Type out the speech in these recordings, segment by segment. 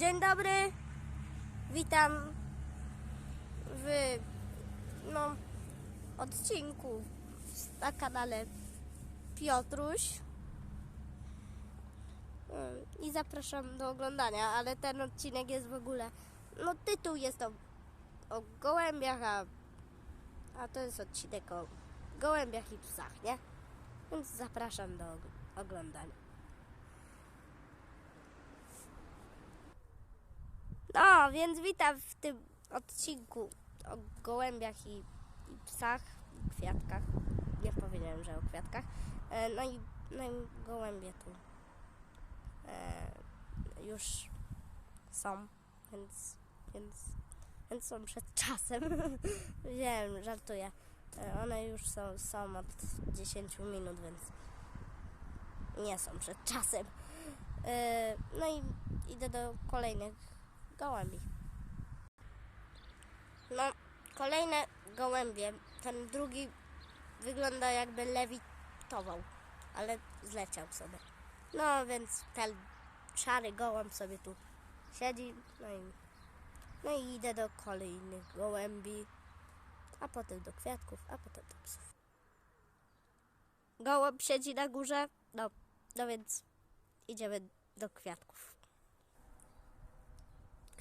Dzień dobry. Witam w no, odcinku na kanale Piotruś. I zapraszam do oglądania, ale ten odcinek jest w ogóle. No, tytuł jest o, o gołębiach, a, a to jest odcinek o gołębiach i psach, nie? Więc zapraszam do og- oglądania. No, więc witam w tym odcinku o gołębiach i, i psach, i kwiatkach. Nie powiedziałem, że o kwiatkach. E, no, i, no i gołębie tu e, już są, więc, więc, więc są przed czasem. Wiem, żartuję. E, one już są, są od 10 minut, więc nie są przed czasem. E, no i idę do kolejnych gołębi. No, kolejne gołębie. Ten drugi wygląda jakby lewitował, ale zleciał sobie. No, więc ten szary gołąb sobie tu siedzi. No i, no i idę do kolejnych gołębi, a potem do kwiatków, a potem do psów. Gołąb siedzi na górze, no, no więc idziemy do kwiatków.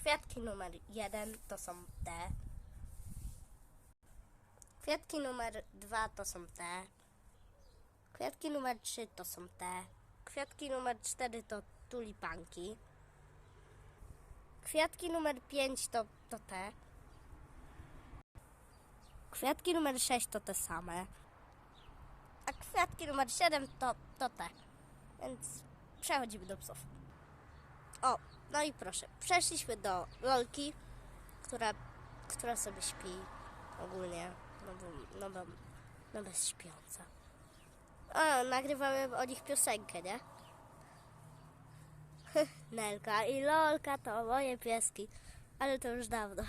Kwiatki numer jeden to są te. Kwiatki numer dwa to są te. Kwiatki numer trzy to są te. Kwiatki numer cztery to tulipanki. Kwiatki numer pięć to, to te. Kwiatki numer sześć to te same. A kwiatki numer siedem to, to te. Więc przechodzimy do psów. O, no i proszę, przeszliśmy do Lolki, która, która sobie śpi ogólnie, no bo, no bo, no bez śpiąca. O, nagrywamy o nich piosenkę, nie? Nelka i Lolka to moje pieski, ale to już dawno.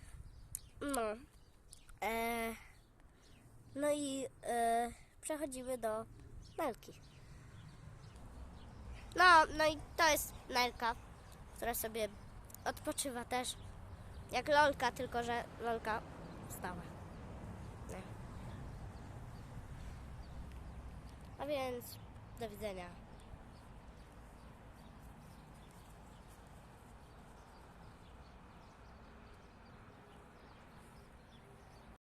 no. E, no i e, przechodzimy do Nelki. No, no i to jest Nelka, która sobie odpoczywa też. Jak Lolka, tylko że Lolka wstała. Nie. A więc do widzenia.